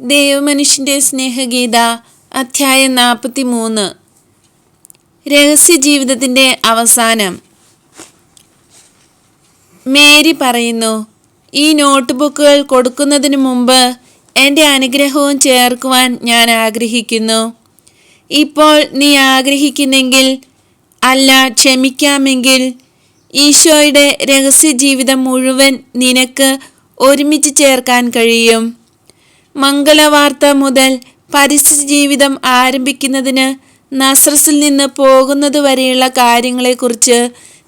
ദൈവമനുഷ്യന്റെ സ്നേഹഗീത അധ്യായം നാൽപ്പത്തി മൂന്ന് രഹസ്യ ജീവിതത്തിന്റെ അവസാനം. മേരി പറയുന്നു ഈ നോട്ട് ബുക്കുകൾ കൊടുക്കുന്നതിന് മുമ്പ് എന്റെ അനുഗ്രഹവും ചേർക്കുവാൻ ഞാൻ ആഗ്രഹിക്കുന്നു. ഇപ്പോൾ നീ ആഗ്രഹിക്കുന്നെങ്കിൽ അല്ല ക്ഷമിക്കാമെങ്കിൽ ഈശോയുടെ രഹസ്യ ജീവിതം മുഴുവൻ നിനക്ക് ഒരുമിച്ച് ചേർക്കാൻ കഴിയും. മംഗളവാർത്ത മുതൽ പരിസ്ഥിതി ജീവിതം ആരംഭിക്കുന്നതിന് നസ്രസിൽ നിന്ന് പോകുന്നതുവരെയുള്ള കാര്യങ്ങളെക്കുറിച്ച്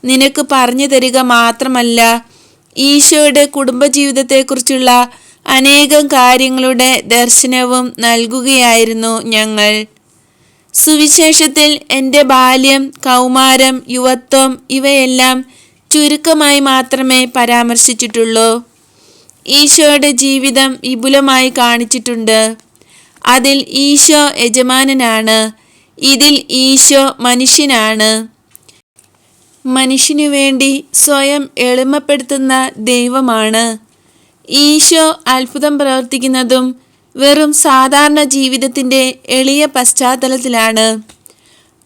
നിനക്ക് പറഞ്ഞു തരിക മാത്രമല്ല ഈശോയുടെ കുടുംബജീവിതത്തെക്കുറിച്ചുള്ള അനേകം കാര്യങ്ങളുടെ ദർശനവും നൽകുകയായിരുന്നു ഞങ്ങൾ. സുവിശേഷത്തിൽ എന്റെ ബാല്യം കൗമാരം യുവത്വം ഇവയെല്ലാം ചുരുക്കമായി മാത്രമേ പരാമർശിച്ചിട്ടുള്ളൂ. ഈശോയുടെ ജീവിതം വിപുലമായി കാണിച്ചിട്ടുണ്ട്. അതിൽ ഈശോ യജമാനനാണ്. ഇതിൽ ഈശോ മനുഷ്യനാണ്. മനുഷ്യനു വേണ്ടി സ്വയം എളിമപ്പെടുത്തുന്ന ദൈവമാണ്. ഈശോ അത്ഭുതം പ്രവർത്തിക്കുന്നതും വെറും സാധാരണ ജീവിതത്തിന്റെ എളിയ പശ്ചാത്തലത്തിലാണ്.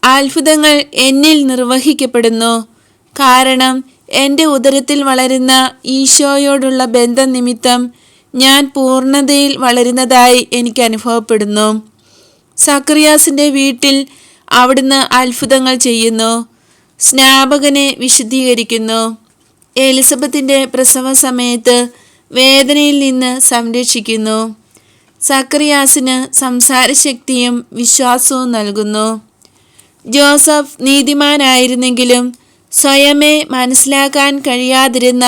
അത്ഭുതങ്ങൾ എന്നിൽ നിർവഹിക്കപ്പെടുന്നു. കാരണം എന്റെ ഉദരത്തിൽ വളരുന്ന ഈശോയോടുള്ള ബന്ധം നിമിത്തം ഞാൻ പൂർണതയിൽ വളരുന്നതായി എനിക്ക് അനുഭവപ്പെടുന്നു. സക്രിയാസിന്റെ വീട്ടിൽ അവിടുന്ന് അത്ഭുതങ്ങൾ ചെയ്യുന്നു. സ്നാപകനെ വിശുദ്ധീകരിക്കുന്നു. എലിസബത്തിന്റെ പ്രസവ സമയത്ത് വേദനയിൽ നിന്ന് സംരക്ഷിക്കുന്നു. സക്രിയാസിന് സംസാരശക്തിയും വിശ്വാസവും നൽകുന്നു. ജോസഫ് നീതിമാനായിരുന്നെങ്കിലും സ്വയമേ മനസ്സിലാക്കാൻ കഴിയാതിരുന്ന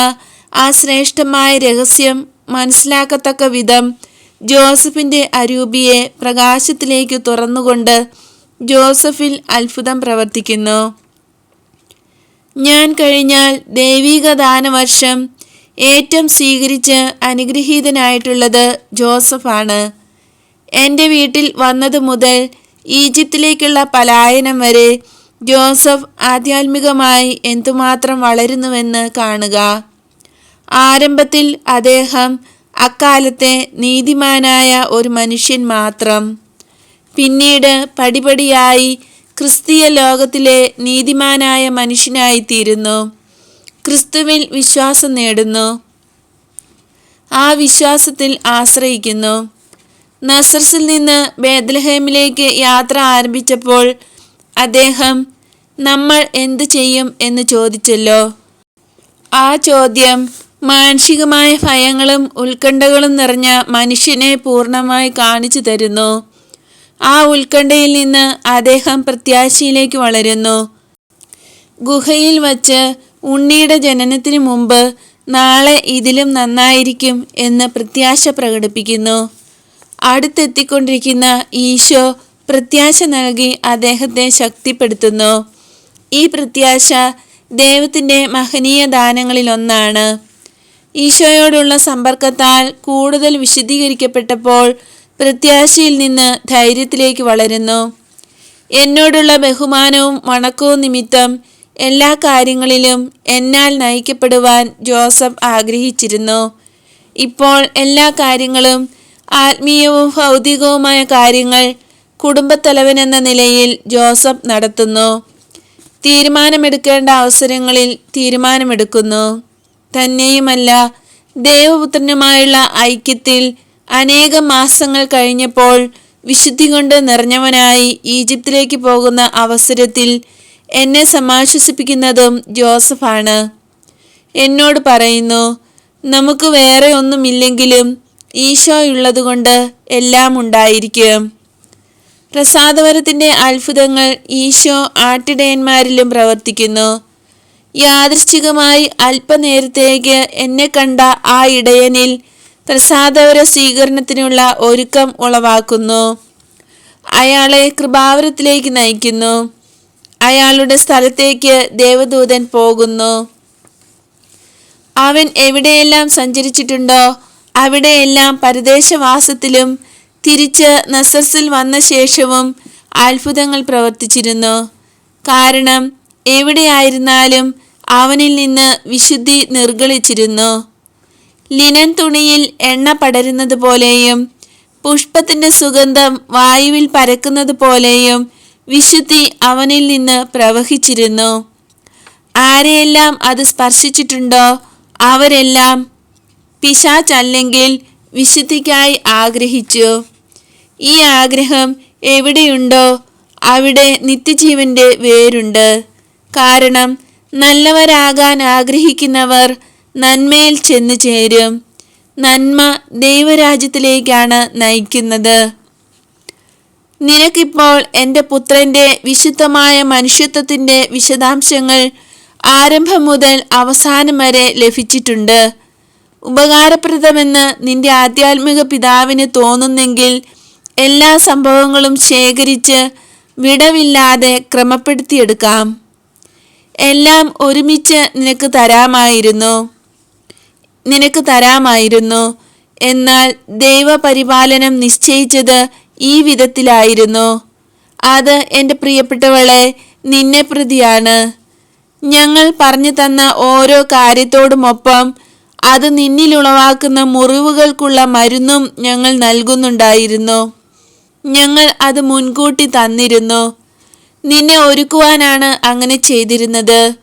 ആ ശ്രേഷ്ഠമായ രഹസ്യം മനസ്സിലാക്കത്തക്ക വിധം ജോസഫിന്റെ അരൂപിയെ പ്രകാശത്തിലേക്ക് തുറന്നുകൊണ്ട് ജോസഫിൽ അത്ഭുതം പ്രവർത്തിക്കുന്നു. ഞാൻ കഴിഞ്ഞാൽ ദൈവിക ദാനവർഷം ഏറ്റവും സ്വീകരിച്ച് അനുഗ്രഹീതനായിട്ടുള്ളത് ജോസഫാണ്. എന്റെ വീട്ടിൽ വന്നതു മുതൽ ഈജിപ്തിലേക്കുള്ള പലായനം വരെ ജോസഫ് ആധ്യാത്മികമായി എന്തുമാത്രം വളരുന്നുവെന്ന് കാണുക. ആരംഭത്തിൽ അദ്ദേഹം അക്കാലത്തെ നീതിമാനായ ഒരു മനുഷ്യൻ മാത്രം. പിന്നീട് പടിപടിയായി ക്രിസ്തീയ ലോകത്തിലെ നീതിമാനായ മനുഷ്യനായി തീരുന്നു ക്രിസ്തുവിൽ വിശ്വാസം നേടുന്നു. ആ വിശ്വാസത്തിൽ ആശ്രയിക്കുന്നു. നസർസിൽ നിന്ന് ബേദ്ലഹേമിലേക്ക് യാത്ര ആരംഭിച്ചപ്പോൾ അദ്ദേഹം നമ്മൾ എന്തു ചെയ്യും എന്ന് ചോദിച്ചല്ലോ? ആ ചോദ്യം മാനസികമായ ഭയങ്ങളും ഉത്കണ്ഠകളും നിറഞ്ഞ മനുഷ്യനെ പൂർണമായി കാണിച്ചു തരുന്നു. ആ ഉത്കണ്ഠയിൽ നിന്ന് അദ്ദേഹം പ്രത്യാശയിലേക്ക് വളരുന്നു. ഗുഹയിൽ വച്ച് ഉണ്ണിയുടെ ജനനത്തിനു മുമ്പ് നാളെ ഇതിലും നന്നായിരിക്കും എന്ന് പ്രത്യാശ പ്രകടിപ്പിക്കുന്നു. അടുത്തെത്തിക്കൊണ്ടിരിക്കുന്ന ഈശോ പ്രത്യാശ നൽകി അദ്ദേഹത്തെ ശക്തിപ്പെടുത്തുന്നു. ഈ പ്രത്യാശ ദൈവത്തിന്റെ മഹനീയ ദാനങ്ങളിലൊന്നാണ്. ഈശോയോടുള്ള സമ്പർക്കത്താൽ കൂടുതൽ വിശദീകരിക്കപ്പെട്ടപ്പോൾ പ്രത്യാശയിൽ നിന്ന് ധൈര്യത്തിലേക്ക് വളരുന്നു. എന്നോടുള്ള ബഹുമാനവും വണക്കവും നിമിത്തം എല്ലാ കാര്യങ്ങളിലും എന്നാൽ നയിക്കപ്പെടുവാൻ ജോസഫ് ആഗ്രഹിച്ചിരുന്നു. ഇപ്പോൾ എല്ലാ കാര്യങ്ങളും ആത്മീയവും ഭൗതികവുമായ കാര്യങ്ങൾ കുടുംബത്തലവനെന്ന നിലയിൽ ജോസഫ് നടത്തുന്നു. തീരുമാനമെടുക്കേണ്ട അവസരങ്ങളിൽ തീരുമാനമെടുക്കുന്നു. തന്നെയുമല്ല ദേവപുത്രനുമായുള്ള ഐക്യത്തിൽ അനേകം മാസങ്ങൾ കഴിഞ്ഞപ്പോൾ വിശുദ്ധി കൊണ്ട് നിറഞ്ഞവനായി ഈജിപ്തിലേക്ക് പോകുന്ന അവസരത്തിൽ എന്നെ സമാശ്വസിപ്പിക്കുന്നതും ജോസഫാണ്. എന്നോട് പറയുന്നു നമുക്ക് വേറെ ഒന്നുമില്ലെങ്കിലും ഈശോ ഉള്ളതുകൊണ്ട് എല്ലാം ഉണ്ടായിരിക്കും പ്രസാദവരത്തിന്റെ അത്ഭുതങ്ങൾ ഈശോ ആട്ടിടയന്മാരിലും പ്രവർത്തിക്കുന്നു. യാദൃശ്ചികമായി അല്പനേരത്തേക്ക് എന്നെ കണ്ട ആ ഇടയനിൽ പ്രസാദവര സ്വീകരണത്തിനുള്ള ഒരുക്കം ഉളവാക്കുന്നു. അയാളെ കൃപാവരത്തിലേക്ക് നയിക്കുന്നു. അയാളുടെ സ്ഥലത്തേക്ക് ദേവദൂതൻ പോകുന്നു. അവൻ എവിടെയെല്ലാം സഞ്ചരിച്ചിട്ടുണ്ടോ അവിടെയെല്ലാം പരദേശവാസത്തിലും തിരിച്ച് നസസിൽ വന്ന ശേഷവും അത്ഭുതങ്ങൾ പ്രവർത്തിച്ചിരുന്നു. കാരണം എവിടെയായിരുന്നാലും അവനിൽ നിന്ന് വിശുദ്ധി നിർഗളിച്ചിരുന്നു. ലിനൻ തുണിയിൽ എണ്ണ പടരുന്നത് പോലെയും പുഷ്പത്തിന്റെ സുഗന്ധം വായുവിൽ പരക്കുന്നത് പോലെയും വിശുദ്ധി അവനിൽ നിന്ന് പ്രവഹിച്ചിരുന്നു. ആരെയെല്ലാം അത് സ്പർശിച്ചിട്ടുണ്ടോ അവരെല്ലാം പിശാച്ചല്ലെങ്കിൽ വിശുദ്ധിക്കായി ആഗ്രഹിച്ചു. ഈ ആഗ്രഹം എവിടെയുണ്ടോ അവിടെ നിത്യജീവന്റെ വേരുണ്ട്. കാരണം നല്ലവരാകാൻ ആഗ്രഹിക്കുന്നവർ നന്മയിൽ ചെന്നു ചേരും. നന്മ ദൈവരാജ്യത്തിലേക്കാണ് നയിക്കുന്നത്. നിനക്കിപ്പോൾ എന്റെ പുത്രന്റെ വിശുദ്ധമായ മനുഷ്യത്വത്തിന്റെ വിശദാംശങ്ങൾ ആരംഭം മുതൽ അവസാനം വരെ ലഭിച്ചിട്ടുണ്ട്. ഉപകാരപ്രദമെന്ന് നിന്റെ ആധ്യാത്മിക പിതാവിന് തോന്നുന്നെങ്കിൽ എല്ലാ സംഭവങ്ങളും ശേഖരിച്ച് വിടവില്ലാതെ ക്രമപ്പെടുത്തിയെടുക്കാം. എല്ലാം ഒരുമിച്ച് നിനക്ക് തരാമായിരുന്നു. നിനക്ക് തരാമായിരുന്നു. എന്നാൽ ദൈവപരിപാലനം നിശ്ചയിച്ചത് ഈ വിധത്തിലായിരുന്നു. അത് എന്റെ പ്രിയപ്പെട്ടവളെ നിന്നെ പ്രതിയാണ്. ഞങ്ങൾ പറഞ്ഞു തന്ന ഓരോ കാര്യത്തോടുമൊപ്പം അത് നിന്നിൽ ഉളവാക്കുന്ന മുറിവുകൾക്കുള്ള മരുന്നും ഞങ്ങൾ നൽകുന്നുണ്ടായിരുന്നു. ഞങ്ങൾ അത് മുൻകൂട്ടി തന്നിരുന്നു. നിന്നെ ഒരുക്കുവാനാണ് അങ്ങനെ ചെയ്തിരുന്നത്.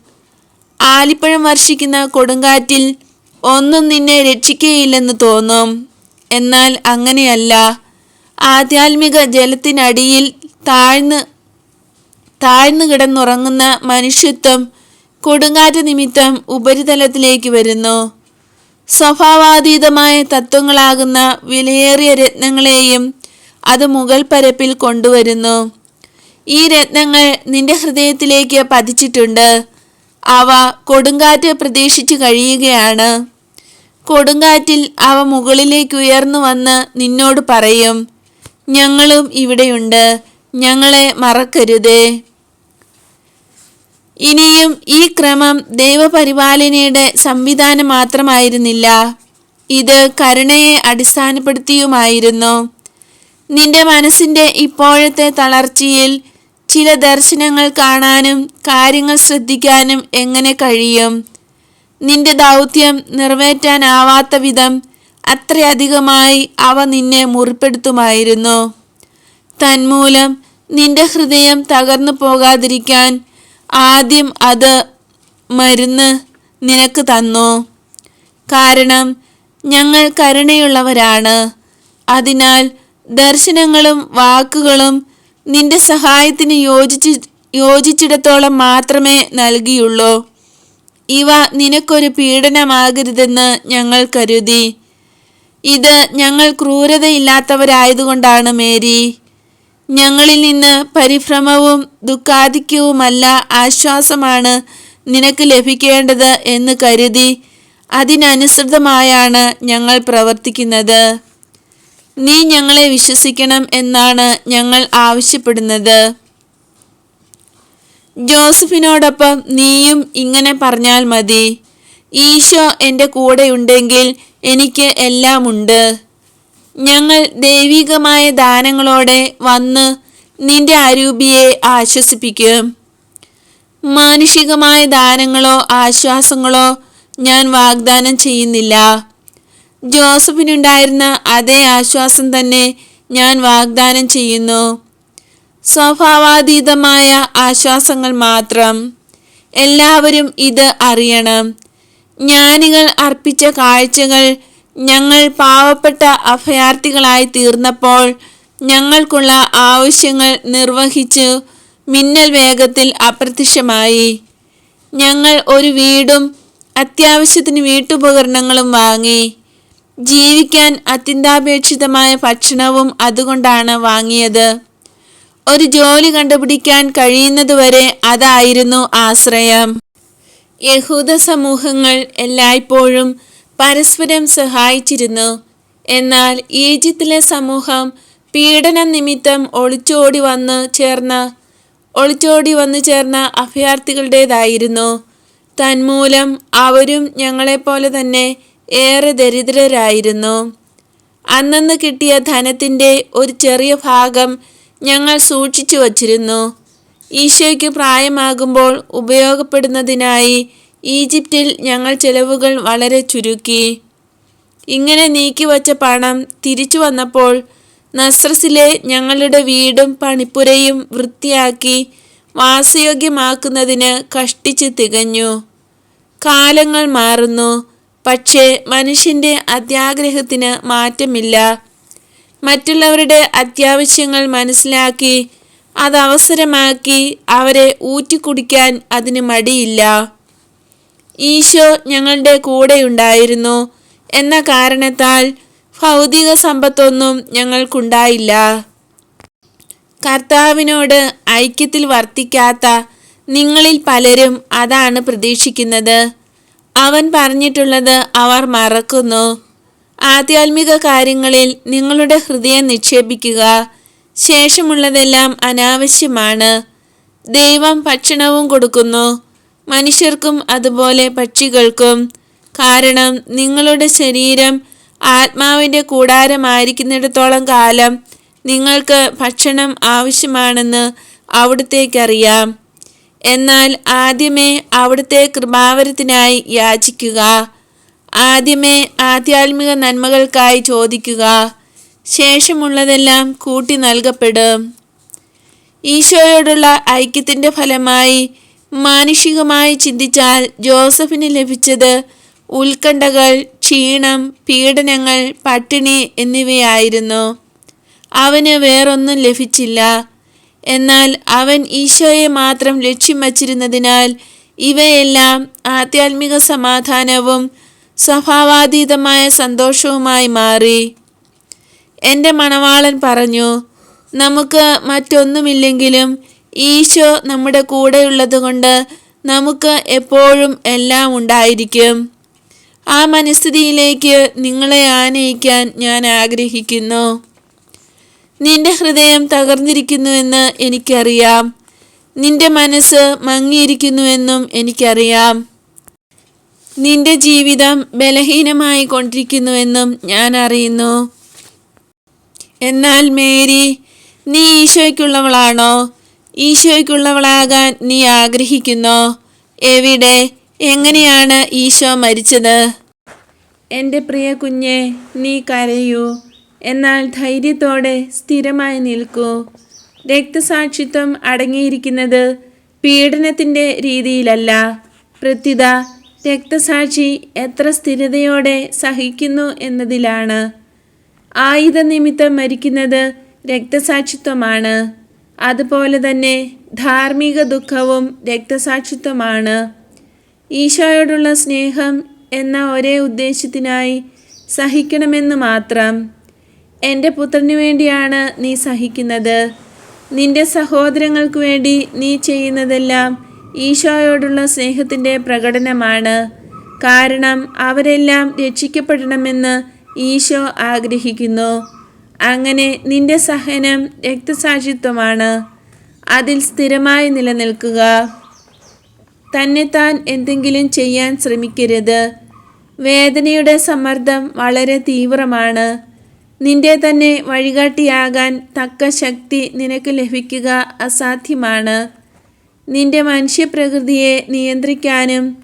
ആലിപ്പഴം വർഷിക്കുന്ന കൊടുങ്കാറ്റിൽ ഒന്നും നിന്നെ രക്ഷിക്കുകയില്ലെന്ന് തോന്നും. എന്നാൽ അങ്ങനെയല്ല. ആധ്യാത്മിക ജലത്തിനടിയിൽ താഴ്ന്ന് താഴ്ന്നു കിടന്നുറങ്ങുന്ന മനുഷ്യത്വം കൊടുങ്കാറ്റ് നിമിത്തം ഉപരിതലത്തിലേക്ക് വരുന്നു. സ്വഭാവാതീതമായ തത്വങ്ങളാകുന്ന വിലയേറിയ രത്നങ്ങളെയും അത് മുകൾ പരപ്പിൽ കൊണ്ടുവരുന്നു. ഈ രത്നങ്ങൾ നിന്റെ ഹൃദയത്തിലേക്ക് പതിച്ചിട്ടുണ്ട്. അവ കൊടുങ്കാറ്റ് പ്രതീക്ഷിച്ചു കഴിയുകയാണ്. കൊടുങ്കാറ്റിൽ അവ മുകളിലേക്ക് ഉയർന്നു വന്ന് നിന്നോട് പറയും ഞങ്ങളും ഇവിടെയുണ്ട്. ഞങ്ങളെ മറക്കരുതേ. ഇനിയും ഈ ക്രമം ദൈവപരിപാലനയുടെ സംവിധാനം മാത്രമായിരുന്നില്ല. ഇത് കരുണയെ അടിസ്ഥാനപ്പെടുത്തിയുമായിരുന്നു. നിന്റെ മനസ്സിന്റെ ഇപ്പോഴത്തെ തളർച്ചയിൽ ചില ദർശനങ്ങൾ കാണാനും കാര്യങ്ങൾ ശ്രദ്ധിക്കാനും എങ്ങനെ കഴിയും? നിന്റെ ദൗത്യം നിറവേറ്റാനാവാത്ത വിധം അത്രയധികമായി അവ നിന്നെ മുറിപ്പെടുത്തുമായിരുന്നു. തന്മൂലം നിന്റെ ഹൃദയം തകർന്നു പോകാതിരിക്കാൻ ആദ്യം അത് മരുന്ന് നിനക്ക് തന്നു. കാരണം ഞങ്ങൾ കരുണയുള്ളവരാണ്. അതിനാൽ ദർശനങ്ങളും വാക്കുകളും നിന്റെ സഹായത്തിന് യോജിച്ച് യോജിച്ചിടത്തോളം മാത്രമേ നൽകിയുള്ളൂ. ഇവ നിനക്കൊരു പീഡനമാകരുതെന്ന് ഞങ്ങൾ കരുതി. ഇത് ഞങ്ങൾ ക്രൂരതയില്ലാത്തവരായതുകൊണ്ടാണ് മേരി. ഞങ്ങളിൽ നിന്ന് പരിഭ്രമവും ദുഃഖാധിക്യവുമല്ല ആശ്വാസമാണ് നിനക്ക് ലഭിക്കേണ്ടത് എന്ന് കരുതി. അതിനനുസൃതമായാണ് ഞങ്ങൾ പ്രവർത്തിക്കുന്നത്. നീ ഞങ്ങളെ വിശ്വസിക്കണം എന്നാണ് ഞങ്ങൾ ആവശ്യപ്പെടുന്നത്. ജോസഫിനോടൊപ്പം നീയും ഇങ്ങനെ പറഞ്ഞാൽ മതി ഈശോ എന്റെ കൂടെയുണ്ടെങ്കിൽ എനിക്ക് എല്ലാമുണ്ട്. ഞങ്ങൾ ദൈവികമായ ദാനങ്ങളോടെ വന്ന് നിന്റെ അരൂപിയെ ആശ്വസിപ്പിക്കും. മാനുഷികമായ ദാനങ്ങളോ ആശ്വാസങ്ങളോ ഞാൻ വാഗ്ദാനം ചെയ്യുന്നില്ല. ജോസഫിനുണ്ടായിരുന്ന അതേ ആശ്വാസം തന്നെ ഞാൻ വാഗ്ദാനം ചെയ്യുന്നു. സ്വഭാവാതീതമായ ആശ്വാസങ്ങൾ മാത്രം എല്ലാവരും ഇത് അറിയണം. ജ്ഞാനികൾ അർപ്പിച്ച കാഴ്ചകൾ ഞങ്ങൾ പാവപ്പെട്ട അഭയാർത്ഥികളായി തീർന്നപ്പോൾ ഞങ്ങൾക്കുള്ള ആവശ്യങ്ങൾ നിർവഹിച്ച് മിന്നൽ വേഗത്തിൽ അപ്രത്യക്ഷമായി. ഞങ്ങൾ ഒരു വീടും അത്യാവശ്യത്തിന് വീട്ടുപകരണങ്ങളും വാങ്ങി. ജീവിക്കാൻ അത്യന്താപേക്ഷിതമായ ഭക്ഷണവും അതുകൊണ്ടാണ് വാങ്ങിയത്. ഒരു ജോലി കണ്ടുപിടിക്കാൻ കഴിയുന്നതുവരെ അതായിരുന്നു ആശ്രയം. യഹൂദ സമൂഹങ്ങൾ എല്ലായ്പ്പോഴും പരസ്പരം സഹായിച്ചിരുന്നു. എന്നാൽ ഈജിപ്തിലെ സമൂഹം പീഡന നിമിത്തം ഒളിച്ചോടി വന്ന് ചേർന്ന ഒളിച്ചോടി വന്നു ചേർന്ന അഭയാർത്ഥികളുടേതായിരുന്നു. തന്മൂലം അവരും ഞങ്ങളെപ്പോലെ തന്നെ ഏറെ ദരിദ്രരായിരുന്നു. അന്നന്ന് കിട്ടിയ ധനത്തിന്റെ ഒരു ചെറിയ ഭാഗം ഞങ്ങൾ സൂക്ഷിച്ചു വച്ചിരുന്നു. ഈശോയ്ക്ക് പ്രായമാകുമ്പോൾ ഉപയോഗപ്പെടുന്നതിനായി ഈജിപ്തിൽ ഞങ്ങൾ ചെലവുകൾ വളരെ ചുരുക്കി. ഇങ്ങനെ നീക്കിവച്ച പണം തിരിച്ചു വന്നപ്പോൾ നസ്രസിലെ ഞങ്ങളുടെ വീടും പണിപ്പുരയും വൃത്തിയാക്കി വാസയോഗ്യമാക്കുന്നതിന് കഷ്ടിച്ച് തികഞ്ഞു. കാലങ്ങൾ മാറുന്നു. പക്ഷേ മനുഷ്യന്റെ അത്യാഗ്രഹത്തിന് മാറ്റമില്ല. മറ്റുള്ളവരുടെ അത്യാവശ്യങ്ങൾ മനസ്സിലാക്കി അത് അവസരമാക്കി അവരെ ഊറ്റിക്കുടിക്കാൻ അതിന് മടിയില്ല. ഈശോ ഞങ്ങളുടെ കൂടെയുണ്ടായിരുന്നു എന്ന കാരണത്താൽ ഭൗതിക സമ്പത്തൊന്നും ഞങ്ങൾക്കുണ്ടായില്ല. കർത്താവിനോട് ഐക്യത്തിൽ വർത്തിക്കാത്ത നിങ്ങളിൽ പലരും അതാണ് പ്രതീക്ഷിക്കുന്നത്. അവൻ പറഞ്ഞിട്ടുള്ളത് അവർ മറക്കുന്നു. ആധ്യാത്മിക കാര്യങ്ങളിൽ നിങ്ങളുടെ ഹൃദയം നിക്ഷേപിക്കുക. ശേഷമുള്ളതെല്ലാം അനാവശ്യമാണ്. ദൈവം ഭക്ഷണവും കൊടുക്കുന്നു. മനുഷ്യർക്കും അതുപോലെ പക്ഷികൾക്കും. കാരണം നിങ്ങളുടെ ശരീരം ആത്മാവിന്റെ കൂടാരമായിരിക്കുന്നിടത്തോളം കാലം നിങ്ങൾക്ക് ഭക്ഷണം ആവശ്യമാണെന്ന് അവിടുത്തേക്കറിയാം. എന്നാൽ ആദ്യമേ അവിടുത്തെ കൃപാവരത്തിനായി യാചിക്കുക. ആദ്യമേ ആധ്യാത്മിക നന്മകൾക്കായി ചോദിക്കുക. ശേഷമുള്ളതെല്ലാം കൂട്ടി നൽകപ്പെടും. ഈശോയോടുള്ള ഐക്യത്തിന്റെ ഫലമായി മാനുഷികമായി ചിന്തിച്ചാൽ ജോസഫിന് ലഭിച്ചത് ഉത്കണ്ഠകൾ ക്ഷീണം പീഡനങ്ങൾ പട്ടിണി എന്നിവയായിരുന്നു. അവന് വേറൊന്നും ലഭിച്ചില്ല. എന്നാൽ അവൻ ഈശോയെ മാത്രം ലക്ഷ്യം വച്ചിരുന്നതിനാൽ ഇവയെല്ലാം ആധ്യാത്മിക സമാധാനവും സ്വഭാവാതീതമായ സന്തോഷവുമായി മാറി. എന്റെ മണവാളൻ പറഞ്ഞു നമുക്ക് മറ്റൊന്നുമില്ലെങ്കിലും ഈശോ നമ്മുടെ കൂടെയുള്ളതുകൊണ്ട് നമുക്ക് എപ്പോഴും എല്ലാം ഉണ്ടായിരിക്കും. ആ മനസ്ഥിതിയിലേക്ക് നിങ്ങളെ ആനയിക്കാൻ ഞാൻ ആഗ്രഹിക്കുന്നു. നിന്റെ ഹൃദയം തകർന്നിരിക്കുന്നുവെന്ന് എനിക്കറിയാം. നിന്റെ മനസ്സ് മങ്ങിയിരിക്കുന്നുവെന്നും എനിക്കറിയാം. നിന്റെ ജീവിതം ബലഹീനമായി കൊണ്ടിരിക്കുന്നുവെന്നും ഞാൻ അറിയുന്നു. എന്നാൽ മേരി നീ ഈശോയ്ക്കുള്ളവളാണോ? ഈശോയ്ക്കുള്ളവളാകാൻ നീ ആഗ്രഹിക്കുന്നോ? എവിടെ? എങ്ങനെയാണ് ഈശോ മരിച്ചത്? എന്റെ പ്രിയ കുഞ്ഞെ നീ കരയൂ. എന്നാൽ ധൈര്യത്തോടെ സ്ഥിരമായി നിൽക്കൂ. രക്തസാക്ഷിത്വം അടങ്ങിയിരിക്കുന്നത് പീഡനത്തിന്റെ രീതിയിലല്ല. പ്രത്യുത രക്തസാക്ഷി എത്ര സ്ഥിരതയോടെ സഹിക്കുന്നു എന്നതിലാണ്. ആയുധ നിമിത്തം മരിക്കുന്നത് രക്തസാക്ഷിത്വമാണ്. അതുപോലെ തന്നെ ധാർമ്മിക ദുഃഖവും രക്തസാക്ഷിത്വമാണ്. ഈശോയോടുള്ള സ്നേഹം എന്ന ഒരേ ഉദ്ദേശത്തിനായി സഹിക്കണമെന്ന് മാത്രം. എന്റെ പുത്രന് വേണ്ടിയാണ് നീ സഹിക്കുന്നത്. നിന്റെ സഹോദരങ്ങൾക്ക് വേണ്ടി നീ ചെയ്യുന്നതെല്ലാം ഈശോയോടുള്ള സ്നേഹത്തിന്റെ പ്രകടനമാണ്. കാരണം അവരെല്ലാം രക്ഷിക്കപ്പെടണമെന്ന് ഈശോ ആഗ്രഹിക്കുന്നു. അങ്ങനെ നിന്റെ സഹനം രക്തസാക്ഷിത്വമാണ്. അതിൽ സ്ഥിരമായി നിലനിൽക്കുക. തന്നെത്താൻ എന്തെങ്കിലും ചെയ്യാൻ ശ്രമിക്കരുത്. വേദനയുടെ സമ്മർദ്ദം വളരെ തീവ്രമാണ്. നിന്റെ തന്നെ വഴികാട്ടിയാകാൻ തക്ക ശക്തി നിനക്ക് ലഭിക്കുക അസാധ്യമാണ്. നിന്റെ മനുഷ്യപ്രകൃതിയെ നിയന്ത്രിക്കാനും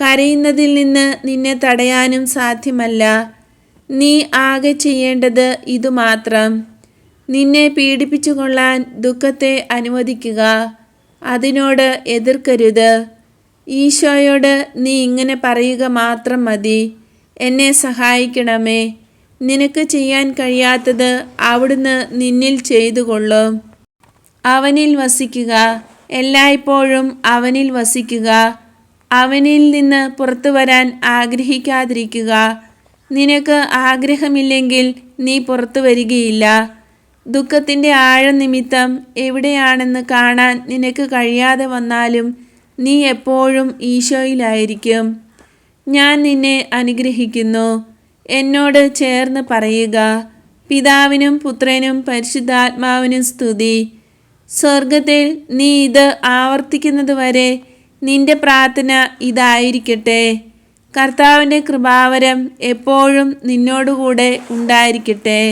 കരയുന്നതിൽ നിന്ന് നിന്നെ തടയാനും സാധ്യമല്ല. നീ ആകെ ചെയ്യേണ്ടത് ഇതുമാത്രം. നിന്നെ പീഡിപ്പിച്ചു കൊള്ളാൻ ദുഃഖത്തെ അനുവദിക്കുക. അതിനോട് എതിർക്കരുത്. ഈശോയോട് നീ ഇങ്ങനെ പറയുക മാത്രം മതി. എന്നെ സഹായിക്കണമേ. നിനക്ക് ചെയ്യാൻ കഴിയാത്തത് അവിടുന്ന് നിന്നിൽ ചെയ്തു കൊള്ളും. അവനിൽ വസിക്കുക. എല്ലായ്പ്പോഴും അവനിൽ വസിക്കുക. അവനിൽ നിന്ന് പുറത്തു വരാൻ ആഗ്രഹിക്കാതിരിക്കുക. നിനക്ക് ആഗ്രഹമില്ലെങ്കിൽ നീ പുറത്തു വരികയില്ല. ദുഃഖത്തിന്റെ ആഴം നിമിത്തം എവിടെയാണെന്ന് കാണാൻ നിനക്ക് കഴിയാതെ വന്നാലും നീ എപ്പോഴും ഈശോയിലായിരിക്കും. ഞാൻ നിന്നെ അനുഗ്രഹിക്കുന്നു. എന്നോട് ചേർന്ന് പറയുക പിതാവിനും പുത്രനും പരിശുദ്ധാത്മാവിനും സ്തുതി. സ്വർഗത്തിൽ നീ ഇത് ആവർത്തിക്കുന്നതുവരെ നിന്റെ പ്രാർത്ഥന ഇതായിരിക്കട്ടെ. കർത്താവിന്റെ കൃപാവരം എപ്പോഴും നിന്നോടുകൂടെ ഉണ്ടായിരിക്കട്ടെ.